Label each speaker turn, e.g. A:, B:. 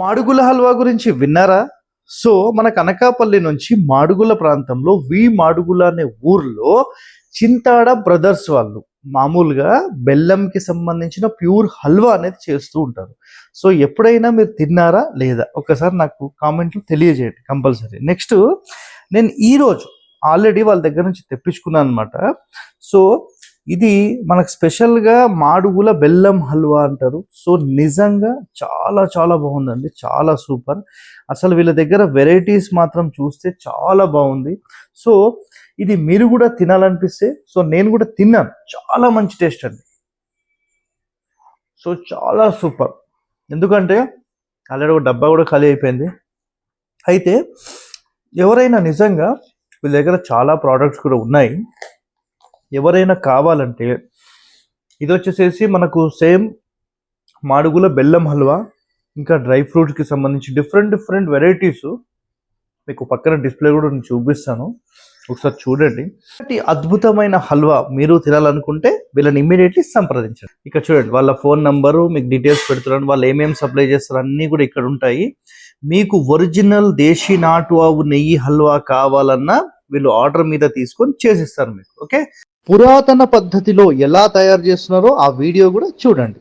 A: మాడుగుల హల్వా గురించి విన్నారా? సో మన కనకాపల్లి నుంచి మాడుగుల ప్రాంతంలో వి మాడుగుల అనే ఊర్లో చింతాడ బ్రదర్స్ వాళ్ళు మామూలుగా బెల్లంకి సంబంధించిన ప్యూర్ హల్వా అనేది చేస్తూ ఉంటారు. సో ఎప్పుడైనా మీరు తిన్నారా లేదా? ఒకసారి నాకు కామెంట్లు తెలియజేయండి కంపల్సరీ. నెక్స్ట్ నేను ఈరోజు ఆల్రెడీ వాళ్ళ దగ్గర నుంచి తెప్పించుకున్నాను అనమాట సో ఇది మనకు స్పెషల్గా మాడుగుల బెల్లం హల్వా అంటారు. సో నిజంగా చాలా చాలా బాగుందండి. చాలా సూపర్. అసలు వీళ్ళ దగ్గర వెరైటీస్ మాత్రం చూస్తే చాలా బాగుంది. సో ఇది మీరు కూడా తినాలనిపిస్తే సో నేను కూడా తిన్నాను. చాలా మంచి టేస్ట్ అండి. సో చాలా సూపర్. ఎందుకంటే ఆల్రెడీ ఒక డబ్బా కూడా ఖాళీ అయిపోయింది. అయితే ఎవరైనా నిజంగా వీళ్ళ దగ్గర చాలా ప్రోడక్ట్స్ కూడా ఉన్నాయి. ఎవరైనా కావాలంటే ఇది వచ్చేసేసి మనకు సేమ్ మాడుగుల బెల్లం హల్వా ఇంకా డ్రై ఫ్రూట్స్కి సంబంధించి డిఫరెంట్ డిఫరెంట్ వెరైటీస్ మీకు పక్కన డిస్ప్లే కూడా నేను చూపిస్తాను. ఒకసారి చూడండి. అద్భుతమైన హల్వా మీరు తినాలనుకుంటే వీళ్ళని ఇమ్మీడియట్లీ సంప్రదించండి. ఇక్కడ చూడండి వాళ్ళ ఫోన్ నంబరు మీకు డీటెయిల్స్ పెడుతున్నాను వాళ్ళు ఏమేమి సప్లై చేస్తారు అన్నీ కూడా ఇక్కడ ఉంటాయి. మీకు ఒరిజినల్ దేశీ నాటు ఆవు నెయ్యి హల్వా కావాలన్నా వీళ్ళు ఆర్డర్ మీద తీసుకొని చేసిస్తారు మీకు ఓకే? పురాతన పద్ధతిలో ఎలా తయారు చేస్తున్నారో ఆ వీడియో కూడా చూడండి.